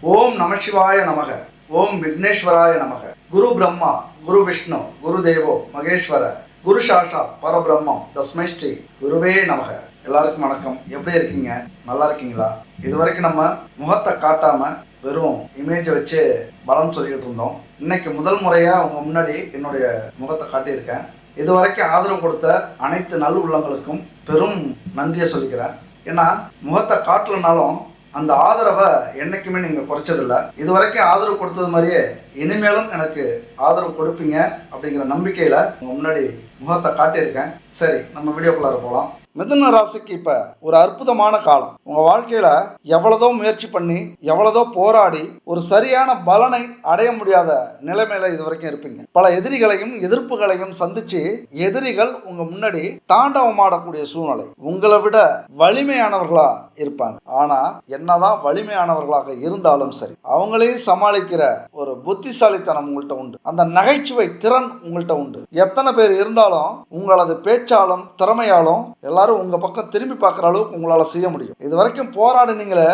ஓம் நமசிவாய நமக. ஓம் விக்னேஸ்வராய நமக. குரு பிரம்மா குரு விஷ்ணு குரு தேவோ மகேஸ்வர குரு சாஷா பரபிரம்மம் தஸ்மை ஸ்ரீ குருவே நமக. எல்லாருக்கும் வணக்கம். எப்படி இருக்கீங்க? நல்லா இருக்கீங்களா? இது வரைக்கும் நம்ம முகத்தை காட்டாம வெறும் இமேஜை வச்சு பலம் சொல்லிக்கிட்டு இருந்தோம். இன்னைக்கு முதல் முறையாக அவங்க முன்னாடி என்னுடைய முகத்தை காட்டியிருக்கேன். இது வரைக்கும் ஆதரவு கொடுத்த அனைத்து நல் உள்ளங்களுக்கும் பெரும் நன்றியை சொல்லிக்கிறேன். ஏன்னா முகத்தை காட்டலனாலும் அந்த ஆதரவை என்றைக்குமே நீங்கள் குறைச்சதில்ல. இது வரைக்கும் ஆதரவு கொடுத்தது மாதிரியே இனிமேலும் எனக்கு ஆதரவு கொடுப்பீங்க அப்படிங்கிற நம்பிக்கையில் உங்கள் முன்னாடி முகத்தை காட்டியிருக்கேன். சரி நம்ம வீடியோக்குள்ளார போகலாம் மிதுன ராசிக்கு இப்போ ஒரு அற்புதமான காலம். உங்கள் வாழ்க்கையில் எவ்வளதோ முயற்சி பண்ணி எவ்வளதோ போராடி ஒரு சரியான பலனை அடைய முடியாத நிலைமையில இது வரைக்கும் இருப்பீங்க. பல எதிரிகளையும் எதிர்ப்புகளையும் சந்திச்சு எதிரிகள் உங்க முன்னாடி தாண்டவமாடக்கூடிய சூழ்நிலை. உங்களை விட வலிமையானவர்களா இருப்பாங்க. ஆனா என்னதான் வலிமையானவர்களாக இருந்தாலும் சரி அவங்களையும் சமாளிக்கிற ஒரு புத்திசாலித்தனம் உங்கள்கிட்ட உண்டு. அந்த நகைச்சுவை திறன் உங்கள்கிட்ட உண்டு. எத்தனை பேர் இருந்தாலும் உங்களது பேச்சாலும் திறமையாலும் எல்லாரும் உங்க பக்கம் திரும்பி பார்க்குற அளவுக்கு உங்களால செய்ய முடியும். இது வரைக்கும் போராடினீங்களே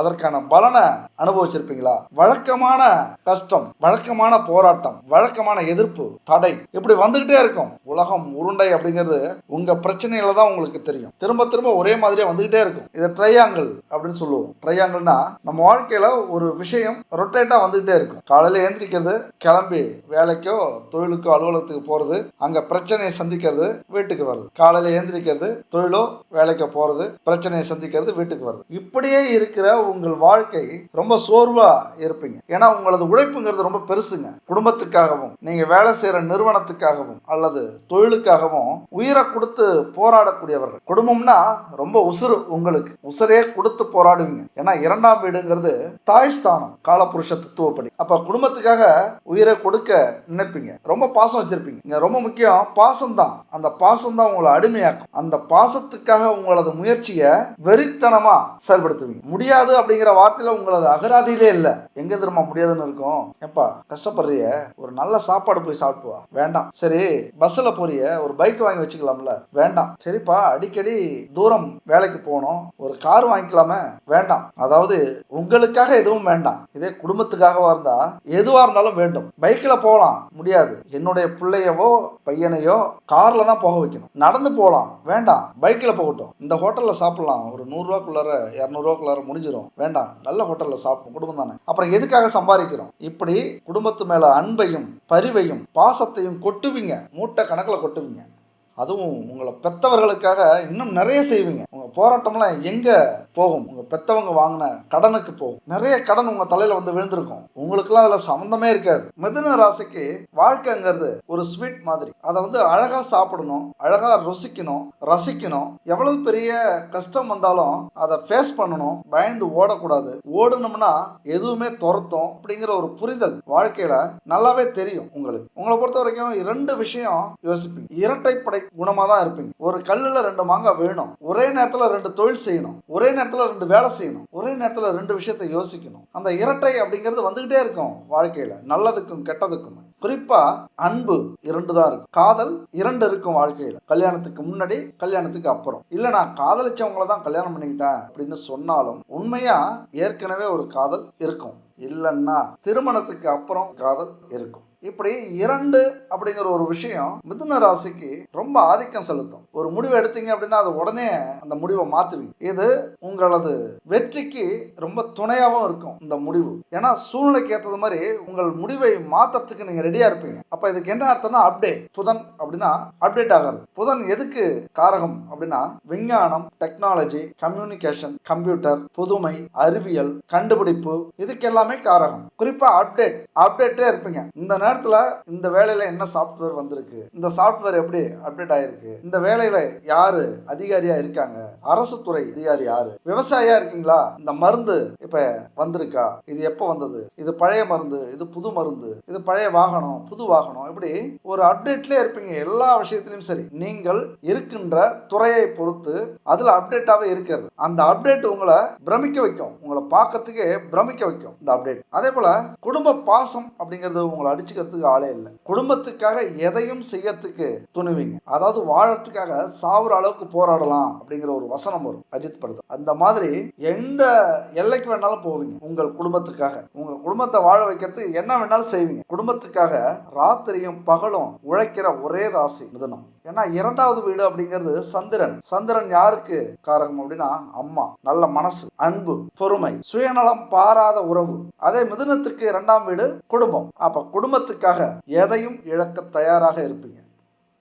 அதற்கான பலனை அனுபவிச்சிருப்பீங்களா? வழக்கமான கஷ்டம் வழக்கமான போராட்டம் வழக்கமான எதிர்ப்பு தடை இப்படி வந்துகிட்டே இருக்கும். உலகம் உருண்டை அப்படிங்கிறது உங்க பிரச்சனையில தான் உங்களுக்கு தெரியும். திரும்ப திரும்ப ஒரே மாதிரியே வந்துகிட்டே இருக்கும். இது ட்ரையாங்கிள் அப்படின்னு சொல்லுவோம். ட்ரையாங்கிள்னா நம்ம வாழ்க்கையில ஒரு விஷயம் ரொட்டேட்டா வந்துகிட்டே இருக்கும். காலையில ஏந்திரிக்கிறது கிளம்பி வேலைக்கோ தொழிலுக்கோ அலுவலகத்துக்கு போறது அங்க பிரச்சனையை சந்திக்கிறது வீட்டுக்கு வருது காலையில ஏந்திரிக்கிறது தொழிலோ வேலைக்கோ போகிறது பிரச்சனையை சந்திக்கிறது வீட்டுக்கு வருது இப்படியே இருக்கிற உங்கள் வாழ்க்கை ரொம்ப சோர்வாக இருப்பீங்க. ஏன்னா உங்களது உழைப்புங்கிறது ரொம்ப பெருசுங்க. குடும்பத்துக்காகவும் நீங்கள் வேலை செய்கிற நிறுவனத்துக்காகவும் அல்லது தொழிலுக்காகவும் உயிரை கொடுத்து போராடக்கூடியவர்கள். குடும்பம்னா ரொம்ப உசுறு உங்களுக்கு. உசுரே கொடுத்து போராடுவீங்க. ஏன்னா இரண்டாம் வீடுங்கிறது தாய் ஸ்தானம் காலபுருஷ தத்துவப்படி. அப்போ குடும்பத்துக்காக உயிரை கொடுக்க நினைப்பீங்க. ரொம்ப பாசம் வச்சிருப்பீங்க. ரொம்ப முக்கியம் பாசம் தான் அந்த பாசம் தான் உங்களை அடிமையாக்கும். அந்த பா பாசத்துக்காக உங்களது முயற்சியை வெறித்தனமா செயல்படுத்துவீங்க. முடியாது அப்படிங்கிற வார்த்தையில உங்களது அகராதியிலே இல்ல. எங்க திரும்ப முடியாதுன்னு இருக்கும்? ஏப்பா கஷ்டப்படுறிய. ஒரு நல்ல சாப்பாடு போய் சாப்பிட்டு வா. வேண்டாம். சரி பஸ்ல போறிய. ஒரு பைக் வாங்கி வச்சுக்கலாம்ல. வேண்டாம். சரிப்பா அடிக்கடி தூரம் வேலைக்கு போகணும். ஒரு கார் வாங்கிக்கலாமே. வேண்டாம். அதாவது உங்களுக்காக எதுவும் வேண்டாம். இதே குடும்பத்துக்காகவா இருந்தா எதுவா இருந்தாலும் வேண்டும். பைக்ல போகலாம். முடியாது. என்னுடைய பிள்ளையவோ பையனையோ கார்ல தான் போக வைக்கணும். நடந்து போகலாம். வேண்டாம். பைக்கில் போகட்டும். இந்த ஹோட்டலில் சாப்பிட்லாம். ஒரு நூறுரூவாக்குள்ளார இரநூறுவாக்குள்ளார முடிஞ்சிடும் வேண்டாம். நல்ல ஹோட்டலில் சாப்பிடும் குடும்பம் தானே. அப்புறம் எதுக்காக சம்பாதிக்கிறோம்? இப்படி குடும்பத்து மேலே அன்பையும் பரிவையும் பாசத்தையும் கொட்டுவீங்க. மூட்டை கணக்கில் கொட்டுவீங்க. அதுவும் உங்களை பெத்தவர்களுக்காக இன்னும் நிறைய செய்வீங்க. போராட்டம்லாம் எங்க போகும்? உங்க பெத்தவங்க வாங்கின கடனுக்கு போகும். நிறைய கடன் உங்க தலையில வந்து விழுந்திருக்கும். உங்களுக்குலாம் அதுல சம்மந்தமே இருக்காது. மிதுன ராசிக்கு வாழ்க்கைங்கிறது ஒரு ஸ்வீட் மாதிரி. அதை வந்து அழகா சாப்பிடணும் அழகா ருசிக்கணும் ரசிக்கணும். எவ்வளவு பெரிய கஷ்டம் வந்தாலும் அதை ஃபேஸ் பண்ணணும். பயந்து ஓடக்கூடாது. ஓடணும்னா எதுவுமே துரத்தும் அப்படிங்கிற ஒரு புரிதல் வாழ்க்கையில நல்லாவே தெரியும் உங்களுக்கு. உங்களை பொறுத்த வரைக்கும் இரண்டு விஷயம் யோசிப்பீங்க. இரட்டைப்படை குணமாக தான் இருப்பீங்க. ஒரு கல்லில் ரெண்டு மாங்காய் வேணும். ஒரே நேரத்தில் ரெண்டு தொழில் செய்யணும். ஒரே நேரத்தில் ரெண்டு வேலை செய்யணும். ஒரே நேரத்தில் ரெண்டு விஷயத்தை யோசிக்கணும். அந்த இரட்டை அப்படிங்கிறது வந்துக்கிட்டே இருக்கும் வாழ்க்கையில். நல்லதுக்கும் கெட்டதுக்கும். குறிப்பா அன்பு இரண்டு தான் இருக்கும். காதல் இரண்டு இருக்கும் வாழ்க்கையில. கல்யாணத்துக்கு முன்னாடி கல்யாணத்துக்கு அப்புறம். இல்ல நான் காதலிச்சவங்கள தான் கல்யாணம் பண்ணிக்கிட்டேன் அப்படின்னு சொன்னாலும் உண்மையா ஏற்கனவே ஒரு காதல் இருக்கும். இல்லைன்னா திருமணத்துக்கு அப்புறம் காதல் இருக்கும். இப்படி இரண்டு அப்படிங்கிற ஒரு விஷயம் மிதுன ராசிக்கு ரொம்ப ஆதிக்கம் செலுத்தும். ஒரு முடிவு எடுத்தீங்க அப்படின்னா அது உடனே அந்த முடிவை மாத்துவீங்க. இது உங்களது வெற்றிக்கு ரொம்ப துணையாகவும் இருக்கும் இந்த முடிவு. ஏன்னா சூழ்நிலைக்கு ஏற்றது மாதிரி உங்கள் முடிவை மாத்தறதுக்கு நீங்க ரெடியா இருப்பீங்க. அப்ப இதுக்கு என்ன அர்த்தம்னா அப்டேட் புதன் அப்படின்னா அப்டேட் ஆகிறது. புதன் எதுக்கு காரகம் அப்படின்னா விஞ்ஞானம் டெக்னாலஜி கம்யூனிகேஷன் கம்ப்யூட்டர் புதுமை அறிவியல் கண்டுபிடிப்பு இதுக்கு எல்லாமே காரகம். குறிப்பா அப்டேட் அப்டேட்டே இருப்பீங்க. இந்த நேரத்துல இந்த வேலையில என்ன சாஃப்ட்வேர் வந்திருக்கு? இந்த சாஃப்ட்வேர் எப்படி அப்டேட் ஆயிருக்கு? இந்த வேலையில யாரு அதிகாரியா இருக்காங்க? அரசு துறை அதிகாரி யாரு? விவசாயியா இருக்கீங்களா? இந்த மருந்து இப்ப வந்திருக்கா? இது எப்போ வந்தது? இது பழைய மருந்து இது புது மருந்து இது பழைய வாகனம் புது வாகனம். இப்படி ஒரு அப்டேட்லேயே இருப்பீங்க. எல்லா விஷயத்திலும் சரி. நீங்கள் இருக்கின்ற துறையை பொறுத்து அதுல அப்டேட்டாவே இருக்கிறது. அந்த அப்டேட் உங்களை பிரமிக்க வைக்கும். உங்களை பார்க்கறதுக்கே பிரமிக்க வைக்கும் இந்த அப்டேட் அதே போல குடும்ப பாசம் அப்படிங்கிறது உங்களை அடிச்சுக்க யோசிக்கிறதுக்கு ஆளே இல்லை. குடும்பத்துக்காக எதையும் செய்யறதுக்கு துணிவிங்க. அதாவது வாழறதுக்காக சாவுற அளவுக்கு போராடலாம் அப்படிங்கிற ஒரு வசனம் வரும். அஜித் படத்தில். அந்த மாதிரி எந்த எல்லைக்கு வேணாலும் போவீங்க. உங்கள் குடும்பத்துக்காக. உங்க குடும்பத்தை வாழ வைக்கிறதுக்கு என்ன வேணாலும் செய்வீங்க. குடும்பத்துக்காக ராத்திரியும் பகலும் உழைக்கிற ஒரே ராசி மிதனம். ஏன்னா இரண்டாவது வீடு அப்படிங்கிறது சந்திரன். சந்திரன் யாருக்கு காரகம் அப்படின்னா அம்மா. நல்ல மனசு அன்பு பொறுமை சுயநலம் பாராத உறவு. அதே மிதுனத்துக்கு இரண்டாம் வீடு குடும்பம். அப்ப குடும்பத்துக்காக எதையும் இழக்க தயாராக இருப்பீங்க.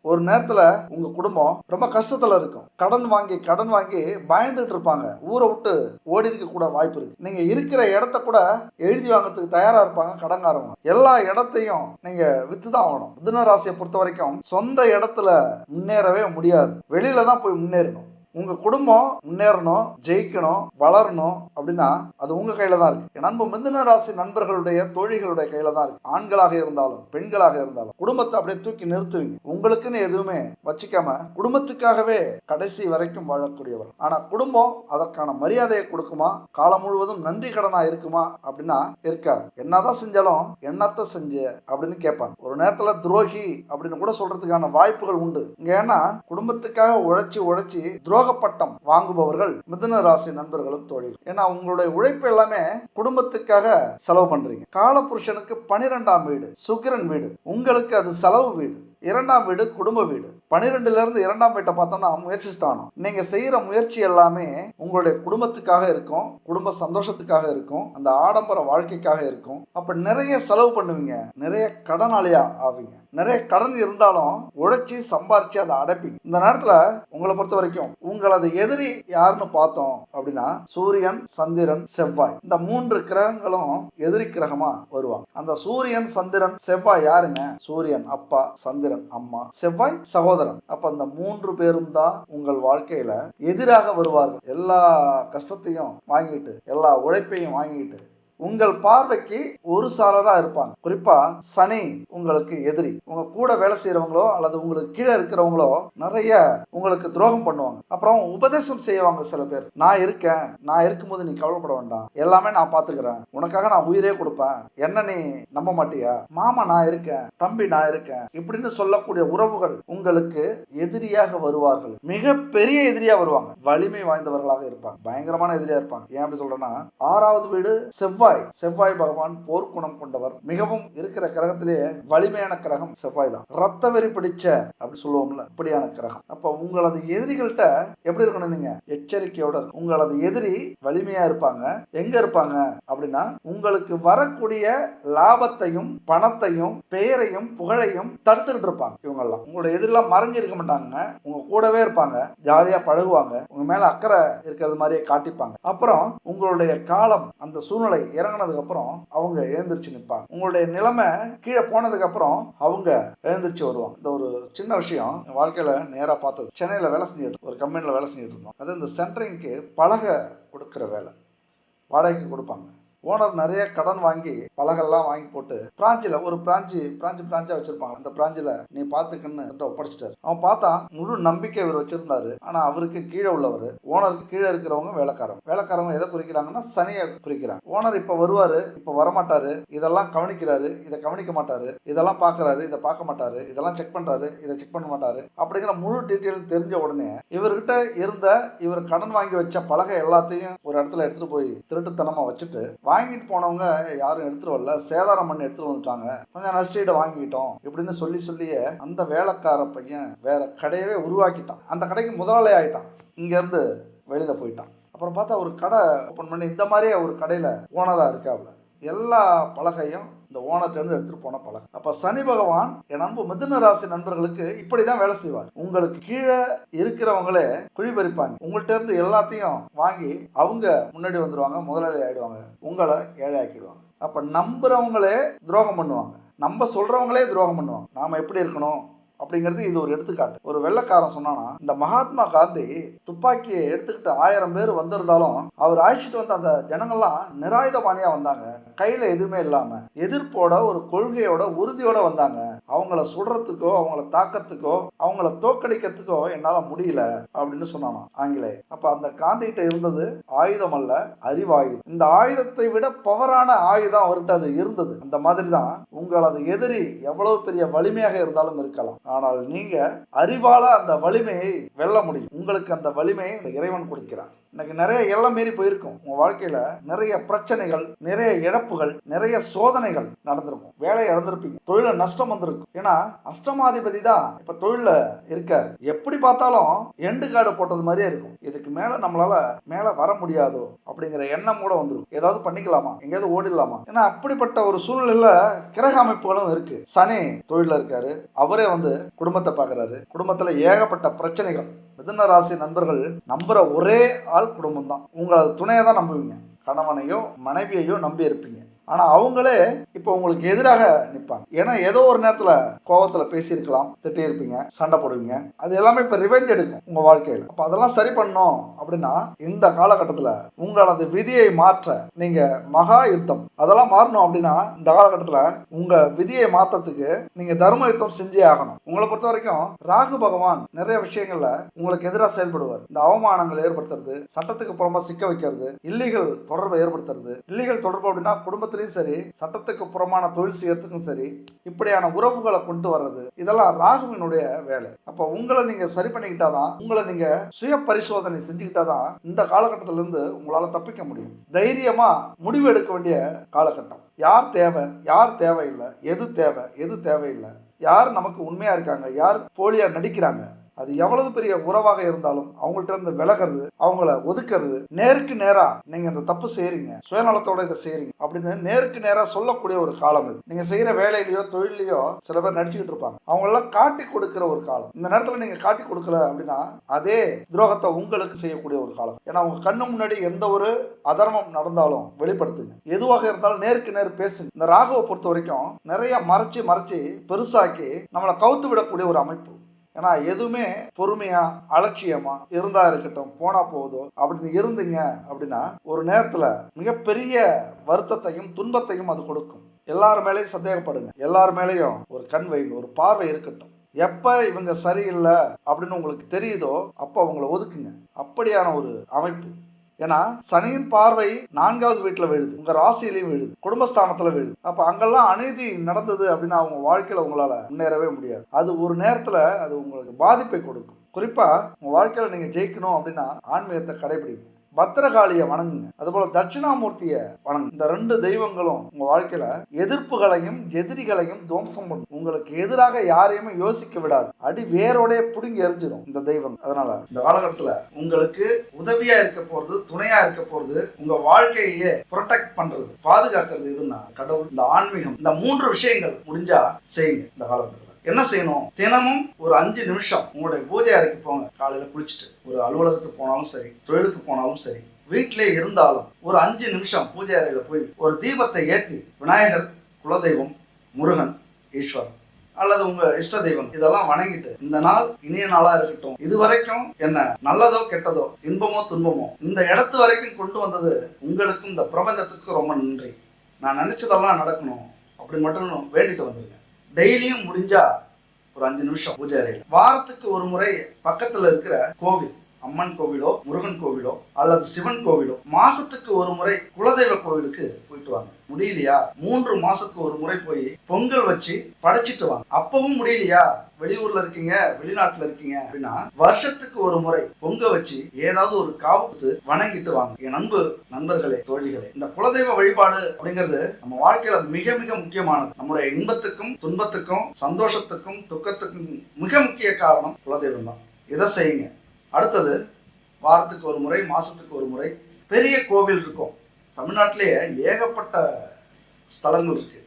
ஒரு நேரத்தில் உங்கள் குடும்பம் ரொம்ப கஷ்டத்தில் இருக்கும். கடன் வாங்கி கடன் வாங்கி பயந்துட்டு இருப்பாங்க. ஊரை விட்டு ஓடி இருக்க கூட வாய்ப்பு இருக்கு. நீங்கள் இருக்கிற இடத்த கூட எழுதி வாங்குறதுக்கு தயாராக இருப்பாங்க கடன்காரவங்க. எல்லா இடத்தையும் நீங்கள் விற்று தான் ஆகணும். மிதுன ராசியை பொறுத்த வரைக்கும் சொந்த இடத்துல முன்னேறவே முடியாது. வெளியில தான் போய் முன்னேறணும். உங்க குடும்பம் முன்னேறணும் ஜெயிக்கணும் வளரணும் அப்படின்னா அது உங்க கையில தான் இருக்கு. நண்பு அன்பு மிதுன ராசி நண்பர்களுடைய தோழிகளுடைய கையில தான் இருக்கு. ஆண்களாக இருந்தாலும் பெண்களாக இருந்தாலும் குடும்பத்தை அப்படியே தூக்கி நிறுத்துவீங்க. உங்களுக்குன்னு எதுவுமே வச்சுக்காம குடும்பத்துக்காகவே கடைசி வரைக்கும் வாழக்கூடியவர். ஆனா குடும்பம் அதற்கான மரியாதையை கொடுக்குமா? காலம் முழுவதும் நன்றி கடனா இருக்குமா? அப்படின்னா இருக்காது. என்னதான் செஞ்சாலும் என்னத்தை செஞ்ச அப்படின்னு கேட்பாங்க. ஒரு நேரத்துல துரோகி அப்படின்னு கூட சொல்றதுக்கான வாய்ப்புகள் உண்டு. இங்க ஏன்னா குடும்பத்துக்காக உழைச்சி உழைச்சி துரோகப்பட்டம் வாங்குபவர்கள் மிதுன ராசி நண்பர்களும் தொழில் ஏன்னா உங்களுடைய உழைப்பு எல்லாமே குடும்பத்துக்காக செலவு பண்றீங்க. காலபுருஷனுக்கு பனிரெண்டாம் வீடு சுக்கிரன் வீடு. உங்களுக்கு அது செலவு வீடு. இரண்டாம் வீடு குடும்ப வீடு. பனிரெண்டுல இருந்து இரண்டாம் வீட்டை பார்த்தோம்னா முயற்சி ஸ்தானம் நீங்க செய்யற முயற்சி எல்லாமே உங்களுடைய குடும்பத்துக்காக இருக்கும் குடும்ப சந்தோஷத்துக்காக இருக்கும் அந்த ஆடம்பர வாழ்க்கைக்காக இருக்கும். அப்ப நிறைய செலவு பண்ணுவீங்க நிறைய கடனாளியா ஆவீங்க. நிறைய கடன் இருந்தாலும் உழைச்சி சம்பாரிச்சு அதை அடைப்பீங்க. இந்த நேரத்துல உங்களை பொறுத்த வரைக்கும் உங்களது எதிரி யாருன்னு பார்த்தோம் அப்படின்னா சூரியன் சந்திரன் செவ்வாய். இந்த மூன்று கிரகங்களும் எதிரி கிரகமா வருவாங்க. அந்த சூரியன் சந்திரன் செவ்வாய் யாருங்க? சூரியன் அப்பா சந்திரன். அம்மா செவ்வாய் சகோதரன். அப்ப அந்த மூன்று பேரும் தான் உங்கள் வாழ்க்கையில எதிராக வருவார்கள். எல்லா கஷ்டத்தையும் வாங்கிட்டு எல்லா உழைப்பையும் வாங்கிட்டு உங்கள் பார்வைக்கு ஒரு சாரரா இருப்பாங்க. குறிப்பா சனி உங்களுக்கு எதிரி. உங்க கூட வேலை செய்யறவங்களோ அல்லது உங்களுக்கு கீழே இருக்கிறவங்களோ நிறைய உங்களுக்கு துரோகம் பண்ணுவாங்க. அப்புறம் உபதேசம் செய்வாங்க சில பேர். நான் இருக்கேன். நான் இருக்கும்போது நீ கவலைப்பட வேண்டாம். எல்லாமே நான் பாத்துக்கிறேன் உனக்காக நான் உயிரே கொடுப்பேன். என்ன நீ நம்ப மாட்டியா? மாமா நான் இருக்கேன். தம்பி நான் இருக்கேன். இப்படின்னு சொல்லக்கூடிய உறவுகள் உங்களுக்கு எதிரியாக வருவார்கள். மிக பெரிய எதிரியா வருவாங்க. வலிமை வாய்ந்தவர்களாக இருப்பாங்க. பயங்கரமான எதிரியா இருப்பாங்க. ஏன் அப்படி சொல்றேன்னா ஆறாவது வீடு செவ்வாய். செவ்வாய் பகவான் போர்க்குணம் கொண்டவர். மிகவும் இருக்கிற கிரகத்திலேயே வலிமையான கிரகம் செவ்வாய் தான். ரத்த வெறி பிடிச்ச அப்படி சொல்லுவோம்ல இப்படியான கிரகம். அப்ப உங்களது எதிரிகள்கிட்ட எப்படி இருக்கணும் நீங்க? எச்சரிக்கையோட உங்களது எதிரி வலிமையா இருப்பாங்க. எங்க இருப்பாங்க? அப்படின்னா உங்களுக்கு வரக்கூடிய லாபத்தையும் பணத்தையும் பெயரையும் புகழையும் தடுத்துக்கிட்டு இருப்பாங்க இவங்கெல்லாம். உங்களோட எதிரெல்லாம் மறைஞ்சிருக்க மாட்டாங்க. உங்க கூடவே இருப்பாங்க. ஜாலியா பழகுவாங்க. உங்க மேல அக்கறை இருக்கிறது மாதிரியே காட்டிப்பாங்க. அப்புறம் உங்களுடைய காலம் அந்த சூழ்நிலை இறங்குனதுக்கு அப்புறம் அவங்க எழுந்திரிச்சு நிற்பாங்க. உங்களுடைய நிலைமை கீழே போனதுக்கு அப்புறம் அவங்க எழுந்திரிச்சு வருவாங்க. இந்த ஒரு சின்ன விஷயம் என் நேராக பார்த்தது. சென்னையில் வேலை செஞ்சுட்டு ஒரு கம்பெனியில் வேலை செஞ்சுட்டு இருந்தோம். அது இந்த சென்டரிங்க்கு பழக கொடுக்குற வேலை. வாடகைக்கு கொடுப்பாங்க. ஓனர் நிறைய கடன் வாங்கி பலகெல்லாம் வாங்கி போட்டு பிராஞ்சில் ஒரு பிராஞ்சு பிராஞ்சு பிராஞ்சா வச்சிருப்பாங்க. அந்த பிராஞ்சில் நீ பார்த்துக்கன்னு ஒப்படைச்சிட்டாரு. அவன் பார்த்தா முழு நம்பிக்கை இவர் வச்சிருந்தாரு. ஆனா அவருக்கு கீழே உள்ளவர் ஓனருக்கு கீழே இருக்கிறவங்க வேலைக்காரங்க வேலைக்காரங்க எதை குறிக்கிறாங்கன்னா சனியை குறிக்கிறாங்க. ஓனர் இப்ப வருவாரு இப்ப வரமாட்டாரு. இதெல்லாம் கவனிக்கிறாரு இதை கவனிக்க மாட்டாரு. இதெல்லாம் பார்க்குறாரு இதை பார்க்க மாட்டாரு. இதெல்லாம் செக் பண்றாரு இதை செக் பண்ண மாட்டாரு. அப்படிங்கிற முழு டீட்டெயில் தெரிஞ்ச உடனே இவர்கிட்ட இருந்த இவர் கடன் வாங்கி வச்ச பலகை எல்லாத்தையும் ஒரு இடத்துல எடுத்துட்டு போய் திருட்டுத்தனமா வச்சுட்டு வாங்கிட்டு போனவங்க யாரும் எடுத்துட்டு வரல. சேதாரம் பண்ணி எடுத்துட்டு வந்துட்டாங்க. கொஞ்சம் நஷ்டீடை வாங்கிட்டோம் இப்படின்னு சொல்லி சொல்லியே அந்த வேலைக்கார பையன் வேற கடையவே உருவாக்கிட்டான். அந்த கடைக்கு முதலாளி ஆயிட்டான். இங்கேருந்து வெளியில் போயிட்டான். அப்புறம் பார்த்தா ஒரு கடை ஓப்பன் பண்ணி இந்த மாதிரியே ஒரு கடையில் ஓனராக இருக்காப்ல. எல்லா பலகையும் இந்த ஓனர்லேருந்து எடுத்துகிட்டு போன பலகை. அப்போ சனி பகவான் என் அன்பு மிதுன ராசி நண்பர்களுக்கு இப்படிதான் வேலை செய்வார். உங்களுக்கு கீழே இருக்கிறவங்களே குழி பறிப்பாங்க உங்கள்ட்ட இருந்து எல்லாத்தையும் வாங்கி அவங்க முன்னாடி வந்துடுவாங்க முதலாளி ஆகிடுவாங்க உங்களை ஏழை ஆக்கிடுவாங்க அப்போ நம்புகிறவங்களே துரோகம் பண்ணுவாங்க. நம்ம சொல்கிறவங்களே துரோகம் பண்ணுவாங்க. நாம் எப்படி இருக்கணும்? அப்படிங்கிறது இது ஒரு எடுத்துக்காட்டு. ஒரு வெள்ளக்காரன் சொன்னானா இந்த மகாத்மா காந்தி துப்பாக்கியை எடுத்துக்கிட்டு ஆயிரம் பேர் வந்திருந்தாலும் அவர் அழைச்சிட்டு வந்த அந்த ஜனங்கள்லாம் நிராயுதபாணியா வந்தாங்க. கையில எதுவுமே இல்லாம எதிர்ப்போட ஒரு கொள்கையோட உறுதியோட வந்தாங்க. அவங்கள சுடுறதுக்கோ அவங்கள தாக்கிறதுக்கோ அவங்கள தோக்கடிக்கிறதுக்கோ என்னால் முடியல அப்படின்னு சொன்னானா ஆங்கிலே அப்போ அந்த காந்திகிட்ட இருந்தது ஆயுதம் அல்ல அறிவாயுதம். இந்த ஆயுதத்தை விட பவரான ஆயுதம் அவர்கிட்ட அது இருந்தது. அந்த மாதிரி தான் உங்களது எதிரி எவ்வளவு பெரிய வலிமையாக இருந்தாலும் இருக்கலாம். ஆனால் நீங்க அறிவால அந்த வலிமையை வெல்ல முடியும். உங்களுக்கு அந்த வலிமையை இந்த இறைவன் கொடுக்கிறார். இன்னைக்கு நிறைய எல்லாம் மீறி போயிருக்கும். உங்க வாழ்க்கையில நிறைய பிரச்சனைகள் நிறைய இழப்புகள் நிறைய சோதனைகள் நடந்திருக்கும். வேலை இழந்திருப்பீங்க. தொழில நஷ்டம் வந்திருக்கும். ஏன்னா அஷ்டமாதிபதி தான் இப்ப தொழில இருக்காரு. எப்படி பார்த்தாலும் எண்டு கார்டு போட்டது மாதிரியே இருக்கும். இதுக்கு மேல நம்மளால மேல வர முடியாதோ அப்படிங்கிற எண்ணம் கூட வந்துடும் ஏதாவது பண்ணிக்கலாமா? எங்கேயாவது ஓடிடலாமா? ஏன்னா அப்படிப்பட்ட ஒரு சூழ்நிலையில கிரக அமைப்புகளும் இருக்கு. சனி தொழில இருக்காரு. அவரே வந்து குடும்பத்தை பாக்குறாரு குடும்பத்துல ஏகப்பட்ட பிரச்சனைகள். மிதன ராசி நண்பர்கள் நம்புற ஒரே ஆள் குடும்பம் தான் உங்களை துணையை தான் நம்புவீங்க. கணவனையோ மனைவியையோ நம்பி இருப்பீங்க. ஆனா அவங்களே இப்போ உங்களுக்கு எதிராக நிற்பாங்க ஏன்னா ஏதோ ஒரு நேரத்துல கோவத்துல பேசியிருக்கலாம் திட்டியிருப்பீங்க சண்டை போடுவீங்க. அது எல்லாமே இப்ப ரிவெஞ்ச் எடுக்கும் உங்க வாழ்க்கையில. அப்ப அதெல்லாம் சரி பண்ணோம் அப்படின்னா இந்த காலகட்டத்துல உங்களது விதியை மாற்ற நீங்க மகா யுத்தம். அதெல்லாம் மாறணும் அப்படின்னா இந்த காலகட்டத்துல உங்க விதியை மாத்தத்துக்கு நீங்க தர்ம யுத்தம் செஞ்சே ஆகணும். உங்களை பொறுத்த வரைக்கும் ராகு பகவான் நிறைய விஷயங்கள்ல உங்களுக்கு எதிராக செயல்படுவார். இந்த அவமானங்கள் ஏற்படுத்துறது சட்டத்துக்கு புறமா சிக்க வைக்கிறது இல்லீகல் தொடர்பை ஏற்படுத்துறது. இல்லீகல் தொடர்பு அப்படின்னா குடும்பத்தில் குடும்பத்திலையும் சரி சட்டத்துக்கு புறமான தொழில் செய்யறதுக்கும் சரி இப்படியான உறவுகளை கொண்டு வர்றது இதெல்லாம் ராகுவினுடைய வேலை. அப்ப உங்களை நீங்க சரி பண்ணிக்கிட்டாதான் உங்களை நீங்க சுய பரிசோதனை செஞ்சுக்கிட்டாதான் இந்த காலகட்டத்தில இருந்து உங்களால தப்பிக்க முடியும். தைரியமா முடிவு எடுக்க வேண்டிய காலகட்டம். யார் தேவை? யார் தேவையில்லை? எது தேவை? எது தேவையில்லை? யார் நமக்கு உண்மையா இருக்காங்க? யார் போலியா நடிக்கிறாங்க? அது எவ்வளவு பெரிய உறவாக இருந்தாலும் அவங்கள்ட்ட இருந்து விலகிறது அவங்கள ஒதுக்கிறது நேருக்கு நேரா நீங்க இந்த தப்பு செய்யறீங்க சுயநலத்தோட இதை செய்யறீங்க அப்படின்னு நேருக்கு நேரா சொல்லக்கூடிய ஒரு காலம் இது. நீங்க செய்யற வேலையிலயோ தொழிலையோ சில பேர் நடிச்சுக்கிட்டு இருப்பாங்க. அவங்க எல்லாம் காட்டி கொடுக்கிற ஒரு காலம். இந்த நேரத்துல நீங்க காட்டி கொடுக்கல அப்படின்னா அதே துரோகத்தை உங்களுக்கு செய்யக்கூடிய ஒரு காலம். ஏன்னா உங்க கண்ணு முன்னாடி எந்த ஒரு அதர்மம் நடந்தாலும் வெளிப்படுத்துங்க. எதுவாக இருந்தாலும் நேருக்கு நேர் பேசுங்க. இந்த ராகுவை பொறுத்த வரைக்கும் நிறைய மறைச்சு மறைச்சு பெருசாக்கி நம்மளை கவுத்து விடக்கூடிய ஒரு அமைப்பு. ஏன்னா எதுவுமே பொறுமையா அலட்சியமா இருந்தா இருக்கட்டும் போனா போதும். அப்படின்னு இருந்தீங்க அப்படின்னா ஒரு நேரத்துல மிகப்பெரிய வருத்தத்தையும் துன்பத்தையும் அது கொடுக்கும். எல்லார் மேலேயும் சந்தேகப்படுங்க. எல்லார் மேலேயும் ஒரு கண் வைங்க ஒரு பார்வை இருக்கட்டும். எப்ப இவங்க சரியில்லை அப்படின்னு உங்களுக்கு தெரியுதோ அப்போ அவங்கள ஒதுக்குங்க. அப்படியான ஒரு அமைப்பு. ஏன்னா சனியின் பார்வை நான்காவது வீட்டில் விழுது. உங்கள் ராசியிலையும் விழுது. குடும்பஸ்தானத்தில் விழுது. அப்போ அங்கெல்லாம் அநீதி நடந்தது அப்படின்னா அவங்க வாழ்க்கையில் உங்களால் முன்னேறவே முடியாது. அது ஒரு நேரத்தில் அது உங்களுக்கு பாதிப்பை கொடுக்கும். குறிப்பாக உங்கள் வாழ்க்கையில் நீங்கள் ஜெயிக்கணும் அப்படின்னா ஆன்மீகத்தை கடைபிடிங்க. பத்திரகாளியை வணங்குங்க. அதுபோல தட்சிணாமூர்த்தியை வணங்கு இந்த ரெண்டு தெய்வங்களும் உங்க வாழ்க்கையில எதிர்ப்புகளையும் எதிரிகளையும் துவம்சம் பண்ணும். உங்களுக்கு எதிராக யாரையுமே யோசிக்க விடாது. அடி வேரோடைய புடுங்கி எரிஞ்சிடும் இந்த தெய்வம். அதனால இந்த காலகட்டத்துல உங்களுக்கு உதவியா இருக்க போறது துணையா இருக்க போறது உங்க வாழ்க்கையே ப்ரொடெக்ட் பண்றது பாதுகாக்கிறது இதுன்னா கடவுள் இந்த ஆன்மீகம் இந்த மூன்று விஷயங்கள் முடிஞ்சா செய்யுங்க இந்த காலகட்டத்தில். என்ன செய்யணும்? தினமும் ஒரு அஞ்சு நிமிஷம் உங்களுடைய பூஜை அறைக்கு போங்க. காலையில குளிச்சுட்டு ஒரு அலுவலகத்துக்கு போனாலும் சரி தொழிலுக்கு போனாலும் சரி வீட்டிலே இருந்தாலும் ஒரு அஞ்சு நிமிஷம் பூஜை அறையில் போய் ஒரு தீபத்தை ஏற்றி விநாயகர் குலதெய்வம் முருகன் ஈஸ்வரன் அல்லது உங்க இஷ்ட தெய்வம் இதெல்லாம் வணங்கிட்டு இந்த நாள் இனிய நாளா இருக்கட்டும். இது வரைக்கும் என்ன நல்லதோ கெட்டதோ இன்பமோ துன்பமோ இந்த இடத்து வரைக்கும் கொண்டு வந்தது உங்களுக்கும் இந்த பிரபஞ்சத்துக்கும் ரொம்ப நன்றி. நான் நினைச்சதெல்லாம் நடக்கணும். அப்படி மட்டும் வேண்டிட்டு வந்துருங்க. டெய்லியும் முடிஞ்சா ஒரு அஞ்சு நிமிஷம் பூஜை அறையில். வாரத்துக்கு ஒரு முறை பக்கத்துல இருக்கிற கோவில் அம்மன் கோவிலோ முருகன் கோவிலோ அல்லது சிவன் கோவிலோ மாசத்துக்கு ஒரு முறை குலதெய்வ கோவிலுக்கு போயிட்டு வாங்க. முடியலையா? மூன்று மாசத்துக்கு ஒரு முறை போய் பொங்கல் வச்சு படைச்சிட்டு வாங்க. அப்பவும் முடியலையா? வெளியூர்ல இருக்கீங்க வெளிநாட்டுல இருக்கீங்க அப்படின்னா வருஷத்துக்கு ஒரு முறை பொங்க வச்சு ஏதாவது ஒரு காவுக்கு வணங்கிட்டு வாங்க. என் அன்பு நண்பர்களே தோழிகளே இந்த குலதெய்வ வழிபாடு அப்படிங்கிறது நம்ம வாழ்க்கையில மிக மிக முக்கியமானது. நம்முடைய இன்பத்துக்கும் துன்பத்துக்கும் சந்தோஷத்துக்கும் துக்கத்துக்கும் மிக முக்கிய காரணம் குலதெய்வம் தான் இதை செய்யுங்க? அடுத்தது வாரத்துக்கு ஒரு முறை மாசத்துக்கு ஒரு முறை பெரிய கோவில் இருக்கும். தமிழ்நாட்டிலேயே ஏகப்பட்ட ஸ்தலங்கள் இருக்கு.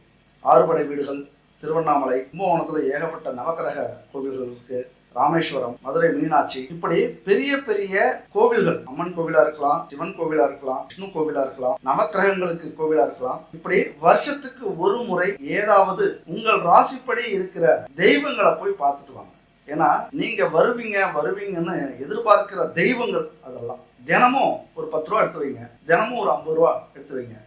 ஆறுபடை வீடுகள் திருவண்ணாமலை கும்பகோணத்தில் ஏகப்பட்ட நவக்கிரக கோவில்கள் இருக்கு. ராமேஸ்வரம் மதுரை மீனாட்சி இப்படி பெரிய பெரிய கோவில்கள். அம்மன் கோவிலா இருக்கலாம் சிவன் கோவிலா இருக்கலாம் விஷ்ணு கோவிலா இருக்கலாம் நவக்கிரகங்களுக்கு கோவிலா இருக்கலாம். இப்படி வருஷத்துக்கு ஒரு முறை ஏதாவது உங்கள் ராசிப்படி இருக்கிற தெய்வங்களை போய் பார்த்துட்டு வாங்க. ஏன்னா நீங்க வருவீங்க வருவீங்கன்னு எதிர்பார்க்கிற தெய்வங்கள் அதெல்லாம். தினமும் ஒரு பத்து ரூபா எடுத்து வைங்க. தினமும் ஒரு ஐம்பது ரூபா எடுத்து வைங்க.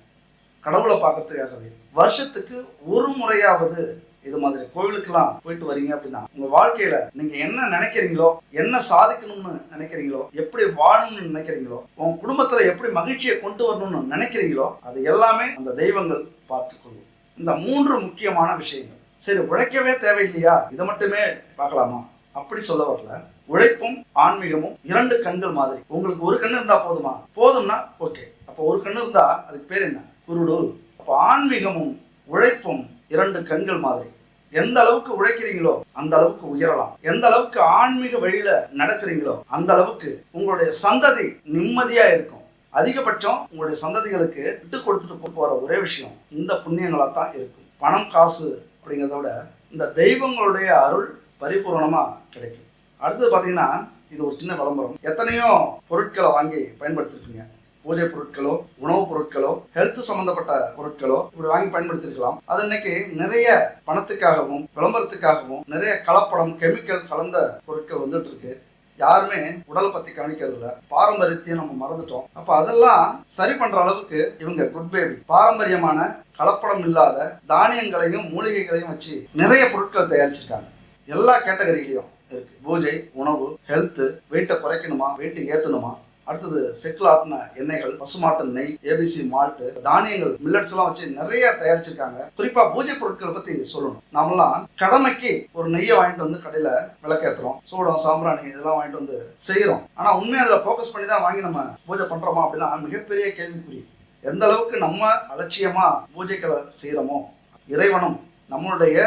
கடவுளை பார்க்கறதுக்காகவே. வருஷத்துக்கு ஒரு முறையாவது இது மாதிரி கோவிலுக்கெல்லாம் போயிட்டு வரீங்க அப்படின்னா உங்க வாழ்க்கையில நீங்க என்ன நினைக்கிறீங்களோ என்ன சாதிக்கணும்னு நினைக்கிறீங்களோ எப்படி வாழணும்னு நினைக்கிறீங்களோ உங்க குடும்பத்துல எப்படி மகிழ்ச்சியை கொண்டு வரணும்னு நினைக்கிறீங்களோ அது எல்லாமே அந்த தெய்வங்கள் பார்த்துக்கொள்ளும். இந்த மூன்று முக்கியமான விஷயங்கள். சரி உழைக்கவே தேவையில்லையா? இதை மட்டுமே பார்க்கலாமா? அப்படி சொல்ல வரல. உழைப்பும் ஆன்மீகமும் இரண்டு கண்கள் மாதிரி. உங்களுக்கு ஒரு கண்ணு இருந்தா போதுமா? போதும்னா ஓகே. அப்போ ஒரு கண்ணு இருந்தா அதுக்கு பேர் என்ன? குருடு. அப்போ ஆன்மீகமும் உழைப்பும் இரண்டு கண்கள் மாதிரி. எந்த அளவுக்கு உழைக்கிறீங்களோ அந்த அளவுக்கு உயரலாம். எந்த அளவுக்கு ஆன்மீக வழியில நடக்கிறீங்களோ அந்த அளவுக்கு உங்களுடைய சந்ததி நிம்மதியா இருக்கும். அதிகபட்சம் உங்களுடைய சந்ததிகளுக்கு விட்டு கொடுத்துட்டு போ- போற ஒரே விஷயம் இந்த புண்ணியங்களா தான் இருக்கும். பணம் காசு அப்படிங்கிறத விட இந்த தெய்வங்களுடைய அருள் பரிபூர்ணமாக கிடைக்கும். அடுத்தது பார்த்தீங்கன்னா இது ஒரு சின்ன விளம்பரம். எத்தனையோ பொருட்களை வாங்கி பயன்படுத்திருப்பீங்க. பூஜை பொருட்களோ உணவுப் பொருட்களோ ஹெல்த் சம்பந்தப்பட்ட பொருட்களோ இப்படி வாங்கி பயன்படுத்தியிருக்கலாம் அது இன்னைக்கு நிறைய பணத்துக்காகவும் விளம்பரத்துக்காகவும் நிறைய கலப்படம் கெமிக்கல் கலந்த பொருட்கள் வந்துட்டு இருக்கு. யாருமே உடலை பத்தி கவனிக்கிறது இல்ல. பாரம்பரியத்தையும் நம்ம மறந்துட்டோம். அப்ப அதெல்லாம் சரி பண்ற அளவுக்கு இவங்க குட் பேபி. பாரம்பரியமான கலப்படம் இல்லாத தானியங்களையும் மூலிகைகளையும் வச்சு நிறைய பொருட்கள் தயாரிச்சிருக்காங்க. எல்லா கேட்டகரியிலையும் இருக்கு. பூஜை உணவு ஹெல்த் வெயிட்டை குறைக்கணுமா வெயிட்டை ஏத்தணுமா? அடுத்தது செக்கில் ஆட்டின எண்ணெய்கள் பசுமாட்டு நெய் ஏபிசி மால்ட்டு தானியங்கள் மில்லட்ஸ் எல்லாம் வச்சு நிறைய தயாரிச்சிருக்காங்க. குறிப்பா பூஜை பொருட்களை பத்தி சொல்லணும். நாமெல்லாம் கடமைக்கு ஒரு நெய்யை வாங்கிட்டு வந்து கடையில விளக்கேத்துறோம். சூடம் சாம்பிராணி இதெல்லாம் வாங்கிட்டு வந்து செய்யறோம் ஆனா உண்மையா அதுல ஃபோக்கஸ் பண்ணி தான் வாங்கி நம்ம பூஜை பண்றோமா அப்படின்னா மிகப்பெரிய கேள்விக்குறி. எந்த அளவுக்கு நம்ம அலட்சியமா பூஜைகளை செய்யறோமோ இறைவனும் நம்மளுடைய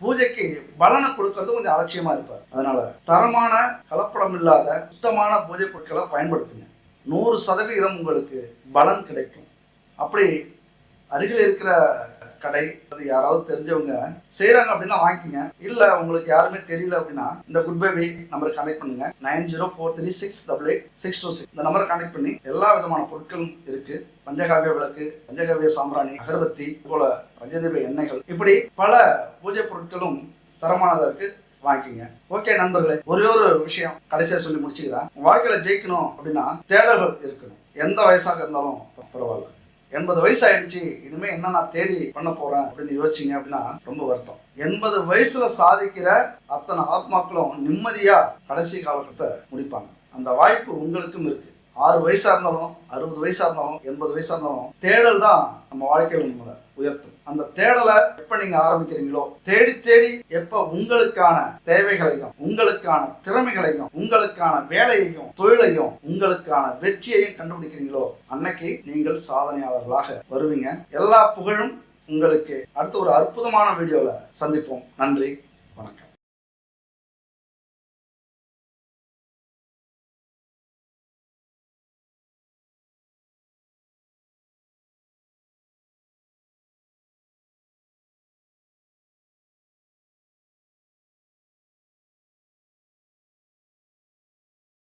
பூஜைக்கு பலனை கொடுக்கறது கொஞ்சம் அலட்சியமா இருப்பார். அதனால தரமான கலப்படம் இல்லாத சுத்தமான பூஜை பொருட்களை பயன்படுத்துங்க. நூறு சதவிகிதம் உங்களுக்கு பலன் கிடைக்கும். அப்படி அருகில் இருக்கிற கடை அது யாராவது தெரிஞ்சவங்க செய்கிறாங்க அப்படின்னா வாங்கிக்கோங்க. இல்ல உங்களுக்கு யாருமே தெரியல அப்படின்னா இந்த குட் பேபி நம்பருக்கு கனெக்ட் பண்ணுங்க. Nine zero four three six double eight six two six இந்த நம்பரை கனெக்ட் பண்ணி எல்லா விதமான பொருட்களும் இருக்கு. பஞ்சகாவிய விளக்கு பஞ்சகாவிய சாம்பிராணி அகர்பத்தி போல பஞ்சதீப எண்ணெய்கள். இப்படி பல பூஜை பொருட்களும் தரமானதா இருக்கு. வாங்கிக்கோங்க. ஓகே நண்பர்களே ஒரே ஒரு விஷயம் கடைசியா சொல்லி முடிச்சுக்கிறேன். வாழ்க்கையில் வாழ்க்கையில ஜெயிக்கணும் அப்படின்னா தேடல்கள் இருக்கணும். எந்த வயசாக இருந்தாலும் பரவாயில்ல. எண்பது வயசு ஆயிடுச்சு இனிமே என்ன நான் தேடி பண்ண போறேன் அப்படின்னு யோசிச்சிங்க அப்படின்னா ரொம்ப வருத்தம். எண்பது வயசுல சாதிக்கிற அத்தனை ஆத்மாக்களும் நிம்மதியா கடைசி காலகட்டத்தை முடிப்பாங்க. அந்த வாய்ப்பு உங்களுக்கும் இருக்கு. ஆறு வயசா இருந்தாலும் அறுபது வயசா இருந்தாலும் எண்பது வயசா இருந்தாலும் தேடல் தான் நம்ம வாழ்க்கையில நம்மளை உயர்த்தும். அந்த தேடலை எப்ப நீங்க ஆரம்பிக்கிறீங்களோ தேடி தேடி எப்ப உங்களுக்கான தேவைகளையும் உங்களுக்கான திறமைகளையும் உங்களுக்கான வேலையையும் தொழிலையும் உங்களுக்கான வெற்றியையும் கண்டுபிடிக்கிறீங்களோ அன்னைக்கு நீங்கள் சாதனையாளர்களாக வருவீங்க. எல்லா புகழும் உங்களுக்கு. அடுத்த ஒரு அற்புதமான வீடியோவில் சந்திப்போம். நன்றி.